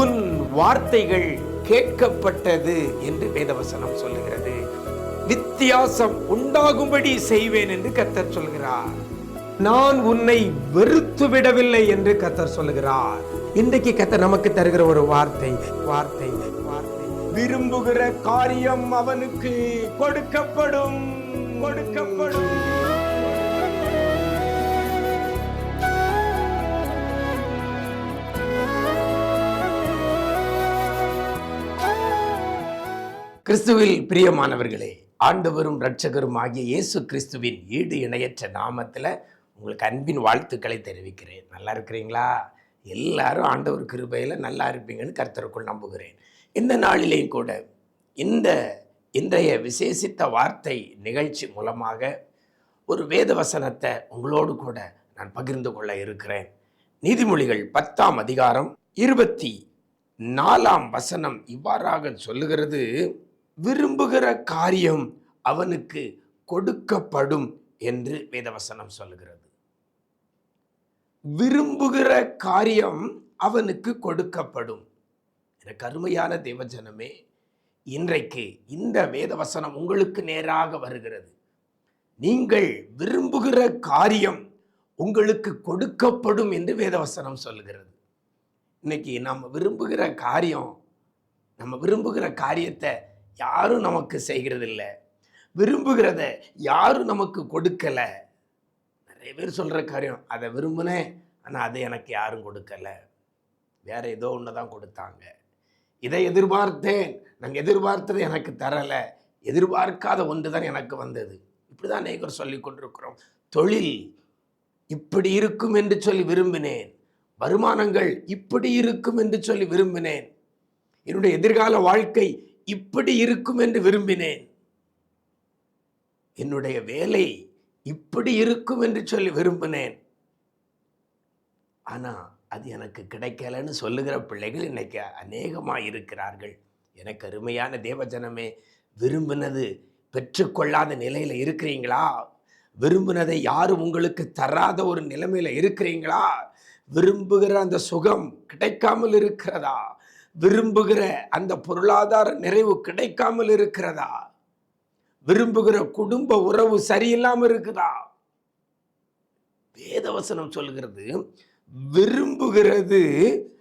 உன் வார்த்தைகள் கேட்கப்பட்டது என்று வேதவசனம் சொல்லுகிறது. வித்தியாசம் உண்டாகும்படி செய்வேன் என்று கத்தர் சொல்கிறார். நான் உன்னை வெறுத்து விடவில்லை என்று கத்தர் சொல்லுகிறார். இன்றைக்கு கத்தர் நமக்கு தருகிற ஒரு வார்த்தை வார்த்தை வார்த்தை. விரும்புகிற காரியம் அவனுக்கு கொடுக்கப்படும். கிறிஸ்துவில் பிரியமானவர்களே ஆண்டவரும் இரட்சகரும் ஆகிய இயேசு கிறிஸ்துவின் ஈடு இணையற்ற நாமத்தில் உங்களுக்கு அன்பின் வாழ்த்துக்களை தெரிவிக்கிறேன். நல்லா இருக்கிறீங்களா? எல்லாரும் ஆண்டவர் கிருபையில் நல்லா இருப்பீங்கன்னு கர்த்தருக்குள் நம்புகிறேன். இந்த நாளிலேயும் கூட இந்த இன்றைய விசேஷித்த வார்த்தை நிகழ்ச்சி மூலமாக ஒரு வேத வசனத்தை உங்களோடு கூட நான் பகிர்ந்து கொள்ள இருக்கிறேன். நீதிமொழிகள் பத்தாம் அதிகாரம் இருபத்தி நாலாம் வசனம் இவ்வாறாக சொல்லுகிறது விரும்புகிற காரியம் அவனுக்கு கொடுக்கப்படும் என்று வேதவசனம் சொல்லுகிறது. விரும்புகிற காரியம் அவனுக்கு கொடுக்கப்படும். எனக்கு அருமையான தேவஜனமே இன்றைக்கு இந்த வேதவசனம் உங்களுக்கு நேராக வருகிறது. நீங்கள் விரும்புகிற காரியம் உங்களுக்கு கொடுக்கப்படும் என்று வேதவசனம் சொல்லுகிறது. இன்னைக்கு நம்ம விரும்புகிற காரியம் நம்ம விரும்புகிற காரியத்தை யாரும் நமக்கு செய்கிறதில்ல. விரும்புகிறத யாரும் நமக்கு கொடுக்கலை. நிறைய பேர் சொல்கிற காரியம் அதை விரும்பினேன் ஆனால் அதை எனக்கு யாரும் கொடுக்கலை. வேறு ஏதோ ஒன்று தான் கொடுத்தாங்க. இதை எதிர்பார்த்தேன் நாங்கள் எதிர்பார்த்தது எனக்கு தரலை. எதிர்பார்க்காத ஒன்று தான் எனக்கு வந்தது. இப்படி தான் அநேகர் சொல்லி கொண்டிருக்கிறோம். தொழில் இப்படி இருக்கும் என்று சொல்லி விரும்பினேன். வருமானங்கள் இப்படி இருக்கும் என்று சொல்லி விரும்பினேன். என்னுடைய எதிர்கால வாழ்க்கை இப்படி இருக்கும் என்று விரும்பினேன். என்னுடைய வேலை இப்படி இருக்கும் என்று சொல்லி விரும்பினேன். ஆனால் அது எனக்கு கிடைக்கலன்னு சொல்லுகிற பிள்ளைகள் இன்னைக்கு அநேகமாக இருக்கிறார்கள். எனக்கு அருமையான தேவஜனமே விரும்பினது பெற்றுக்கொள்ளாத நிலையில் இருக்கிறீங்களா? விரும்பினதை யாரும் உங்களுக்கு தராத ஒரு நிலைமையில் இருக்கிறீங்களா? விரும்புகிற அந்த சுகம் கிடைக்காமல் இருக்கிறதா? விரும்புகிற அந்த பொருளாதார நிறைவு கிடைக்காமல் இருக்கிறதா? விரும்புகிற குடும்ப உறவு சரியில்லாமல் இருக்குதா? வேதவசனம் சொல்கிறது விரும்புகிறது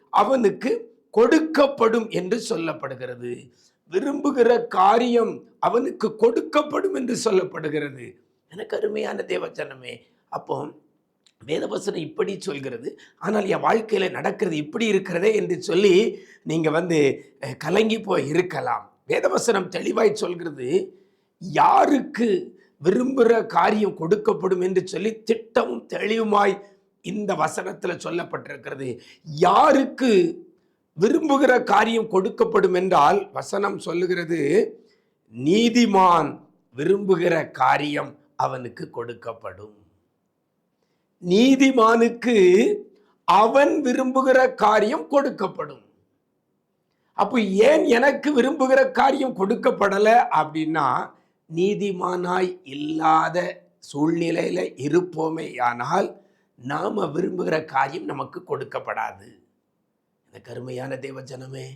அவனுக்கு கொடுக்கப்படும் என்று சொல்லப்படுகிறது. விரும்புகிற காரியம் அவனுக்கு கொடுக்கப்படும் என்று சொல்லப்படுகிறது. எனக்கு அருமையான தேவச்சனமே அப்போ வேதவசனம் இப்படி சொல்கிறது ஆனால் என் வாழ்க்கையில் நடக்கிறது இப்படி இருக்கிறதே என்று சொல்லி நீங்கள் வந்து கலங்கி போய் இருக்கலாம். வேதவசனம் தெளிவாய் சொல்கிறது யாருக்கு விரும்புகிற காரியம் கொடுக்கப்படும் என்று சொல்லி திட்டமும் தெளிவுமாய் இந்த வசனத்தில் சொல்லப்பட்டிருக்கிறது. யாருக்கு விரும்புகிற காரியம் கொடுக்கப்படும் என்றால் வசனம் சொல்லுகிறது நீதிமான் விரும்புகிற காரியம் அவனுக்கு கொடுக்கப்படும். நீதிமானுக்கு அவன் விரும்புகிற காரியம் கொடுக்கப்படும். அப்போ ஏன் எனக்கு விரும்புகிற காரியம் கொடுக்கப்படல அப்படின்னா நீதிமானாய் இல்லாத சூழ்நிலையில இருப்போமே ஆனால் நாம விரும்புகிற காரியம் நமக்கு கொடுக்கப்படாது. இந்த கருமையான தேவஜனமே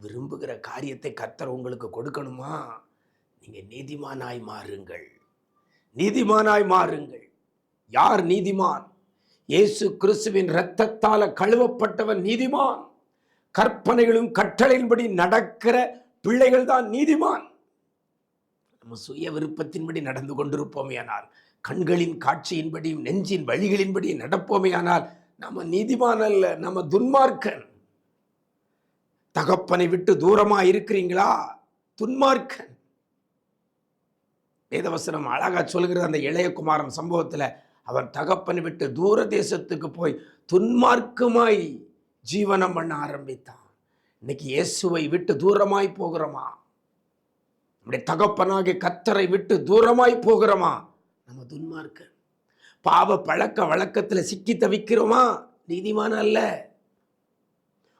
விரும்புகிற காரியத்தை கத்தர் உங்களுக்கு கொடுக்கணுமா? நீங்க நீதிமானாய் மாறுங்கள். நீதிமானாய் மாறுங்கள். யார் நீதிமான்? இயேசு கிறிஸ்துவின் இரத்தத்தால கழுவப்பட்டவன் நீதிமான். கற்பனைகளும் கட்டளையின்படி நடக்கிற பிள்ளைகள் தான் நீதிமான். நம்ம சுய விருப்பத்தின்படி நடந்து கொண்டிருப்போமேயானால் கண்களின் காட்சியின்படியும் நெஞ்சின் வழிகளின்படி நடப்போமேயானால் நம்ம நீதிமான் அல்ல நம்ம துன்மார்க்கன். தகப்பனை விட்டு தூரமா இருக்கிறீங்களா? துன்மார்க்கன். வேதவசனம் அழகா சொல்கிறது அந்த இளையகுமாரன் சம்பவத்துல அவன் தகப்பனை விட்டு தூர தேசத்துக்கு போய் துன்மார்க்கமாய் ஜீவனம் பண்ண ஆரம்பித்தான். இன்னைக்கு இயேசுவை விட்டு தூரமாய் போகிறோமா? நம்முடைய தகப்பனாகிய கத்தரை விட்டு தூரமாய் போகிறோமா? நம்ம துன்மார்க்க பாவ பழக்க வழக்கத்தில் சிக்கி தவிக்கிறோமா? நீதிமான அல்ல.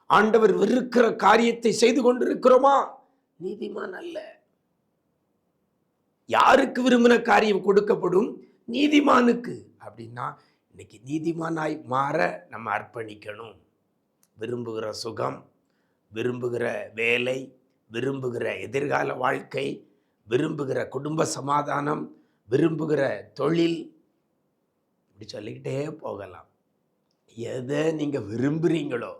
ஆண்டவர் வெறுக்கிற காரியத்தை செய்து கொண்டிருக்கிறோமா? நீதிமான் அல்ல. யாருக்கு விரும்பின காரியம் கொடுக்கப்படும்? நீதிமானுக்கு. அப்படின்னா இன்னைக்கு நீதிமானாய் மாற நம்ம அர்ப்பணிக்கணும். விரும்புகிற சுகம் விரும்புகிற வேலை விரும்புகிற எதிர்கால வாழ்க்கை விரும்புகிற குடும்ப சமாதானம் விரும்புகிற தொழில் இப்படி சொல்லிக்கிட்டே போகலாம். எதை நீங்கள் விரும்புகிறீங்களோ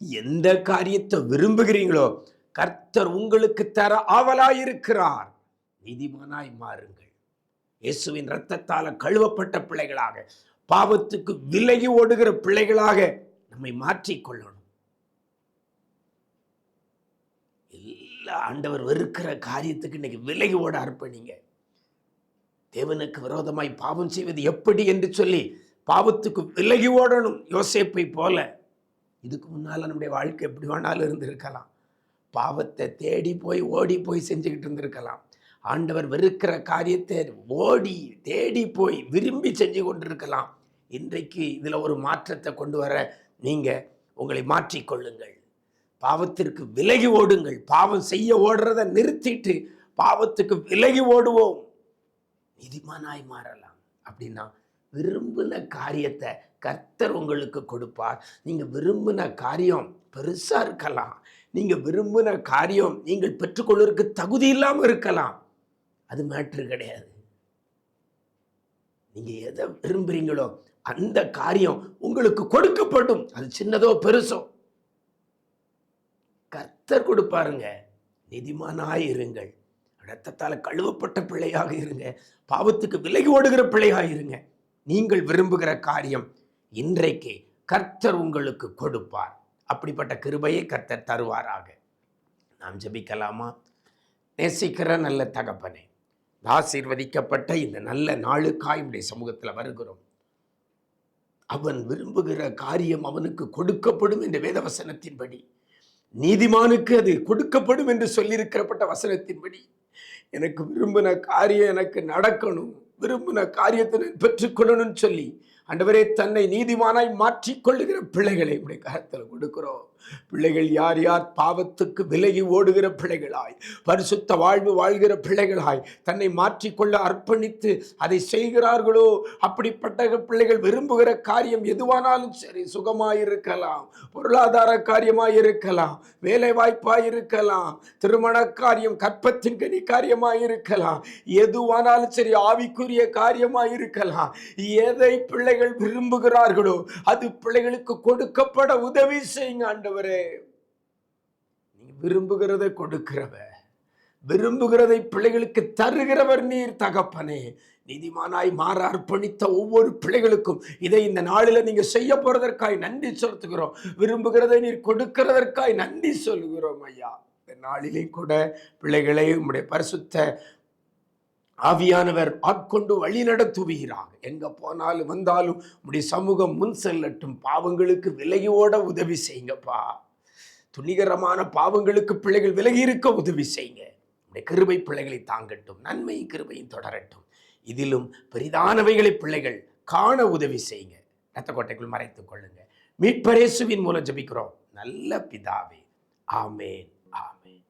எந்த காரியத்தை விரும்புகிறீங்களோ கர்த்தர் உங்களுக்கு தர ஆவலாயிருக்கிறார். நீதிமானாய் மாறுங்கள். இயேசுவின் இரத்தத்தால் கழுவப்பட்ட பிள்ளைகளாக பாவத்துக்கு விலகி ஓடுகிற பிள்ளைகளாக நம்மை மாற்றிக்கொள்ளணும் எல்லா ஆண்டவர் வெறுக்கிற காரியத்துக்கு இன்னைக்கு விலகி ஓட அர்ப்பணிங்க. தேவனுக்கு விரோதமாய் பாவம் செய்வது எப்படி என்று சொல்லி பாவத்துக்கு விலகி ஓடணும் யோசிப்பை போல. இதுக்கு முன்னால் நம்முடைய வாழ்க்கை எப்படி வேணாலும் இருந்திருக்கலாம். பாவத்தை தேடி போய் ஓடி போய் செஞ்சுக்கிட்டு இருந்திருக்கலாம். ஆண்டவர் வெறுக்கிற காரியத்தை ஓடி தேடி போய் விரும்பி செஞ்சு கொண்டிருக்கலாம். இன்றைக்கு இதில் ஒரு மாற்றத்தை கொண்டு வர நீங்கள் உங்களை மாற்றிக்கொள்ளுங்கள் பாவத்திற்கு விலகி ஓடுங்கள். பாவம் செய்ய ஓடுறதை நிறுத்திட்டு பாவத்துக்கு விலகி ஓடுவோம். நிதிமானாய் மாறலாம். அப்படின்னா விரும்பின காரியத்தை கர்த்தர் உங்களுக்கு கொடுப்பார். நீங்கள் விரும்பின காரியம் பெருசாக இருக்கலாம். நீங்கள் விரும்பின காரியம் நீங்கள் பெற்றுக்கொள்வதற்கு தகுதி இல்லாமல் இருக்கலாம். அது மேட்ரு கிடையாது. நீங்கள் எதை விரும்புகிறீங்களோ அந்த காரியம் உங்களுக்கு கொடுக்கப்படும். அது சின்னதோ பெருசோ. கர்த்தர் கொடுப்பாருங்க. நிதிமானாய் இருங்கள். ரத்தத்தால் கழுவப்பட்ட பிள்ளையாக இருங்க. பாவத்துக்கு விலகி ஓடுகிற பிள்ளையாக இருங்க. நீங்கள் விரும்புகிற காரியம் இன்றைக்கு கர்த்தர் உங்களுக்கு கொடுப்பார். அப்படிப்பட்ட கிருபையை கர்த்தர் தருவாராக. நாம் ஜெபிக்கலாமா? நேசிக்கிற நல்ல தகப்பனே ஆசீர்வதிக்கப்பட்ட இந்த நல்ல நாளுக்காய் உடைய சமூகத்தில் வருகிறோம். அவன் விரும்புகிற காரியம் அவனுக்கு கொடுக்கப்படும் என்ற வேதவசனத்தின்படி நீதிமானுக்கு அது கொடுக்கப்படும் என்று சொல்லியிருக்கிறப்பட்ட வசனத்தின்படி எனக்கு விரும்பின காரியம் எனக்கு நடக்கணும் விரும்பின காரியத்தை பெற்றுக்கொள்ளணும்னு சொல்லி அண்டவரே தன்னை நீதிமானாய் மாற்றிக்கொள்ளுகிற பிள்ளைகளை உடைய கரத்தில் கொடுக்கிறோம். பிள்ளைகள் யார் யார் பாவத்துக்கு விலகி ஓடுகிற பிள்ளைகளாய் பரிசுத்த வாழ்வு வாழ்கிற பிள்ளைகளாய் தன்னை மாற்றிக்கொள்ள அர்ப்பணித்து அதை செய்கிறார்களோ? அப்படிப்பட்ட பிள்ளைகள் விரும்புகிற காரியம் எதுவானாலும் சரி சுகமாயிருக்கலாம் பொருளாதார காரியமாய் இருக்கலாம் வேலை வாய்ப்பாய் இருக்கலாம் திருமண காரியம் கற்பத்தின் கனி காரியமாய் இருக்கலாம் எதுவானாலும் சரி ஆவிக்குரிய காரியமாய் இருக்கலாம் எதை பிள்ளைகள் விரும்புகிறார்களோ அது பிள்ளைகளுக்கு கொடுக்கப்பட உதவி செய்யுங்க ஆண்டு ஆண்டவரே நீ விரும்புகிறதை கொடுக்கிறவர். விரும்புகிறதை பிள்ளைகளுக்கு தருகிறவர் நீர் தகப்பனே. நீதிமானாய் மாற அர்ப்பணித்த ஒவ்வொரு பிள்ளைகளுக்கும் இதை இந்த நாளில் நீங்க செய்ய போறதற்காய் நன்றி செலுத்துகிறோம். விரும்புகிறதை நீர் கொடுக்கிறதற்காய் நன்றி சொல்லுகிறோம் ஐயா. இந்த நாளிலே கூட பிள்ளைகளை உம்முடைய பரிசுத்த ஆவியானவர் ஆட்கொண்டு வழி நடத்துவீராக. எங்க போனாலும் வந்தாலும் உடைய சமூகம் முன் செல்லட்டும். பாவங்களுக்கு விலையோட உதவி செய்யுங்கப்பா. துணிகரமான பாவங்களுக்கு பிள்ளைகள் விலகி இருக்க உதவி செய்யுங்க. உடைய கிருபை பிள்ளைகளை தாங்கட்டும். நன்மை கிருபையும் தொடரட்டும். இதிலும் பெரிதானவைகளை பிள்ளைகள் காண உதவி செய்யுங்க. ரத்த கோட்டைக்குள் மறைத்துக் கொள்ளுங்க. மீட்பரேசுவின் மூலம் ஜபிக்கிறோம். நல்ல பிதாவே. ஆமேன். ஆமேன்.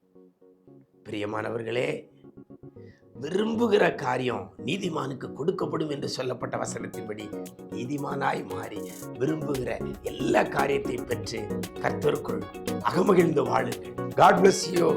பிரியமானவர்களே விரும்புகிற காரியம் நீதிமானுக்கு கொடுக்கப்படும் என்று சொல்லப்பட்ட வசனத்தின்படி நீதிமானாய் மாறி விரும்புகிற எல்லா காரியத்தையும் பெற்று கர்த்தருக்குள் அகமகிழ்ந்து வாழுங்கள். God bless you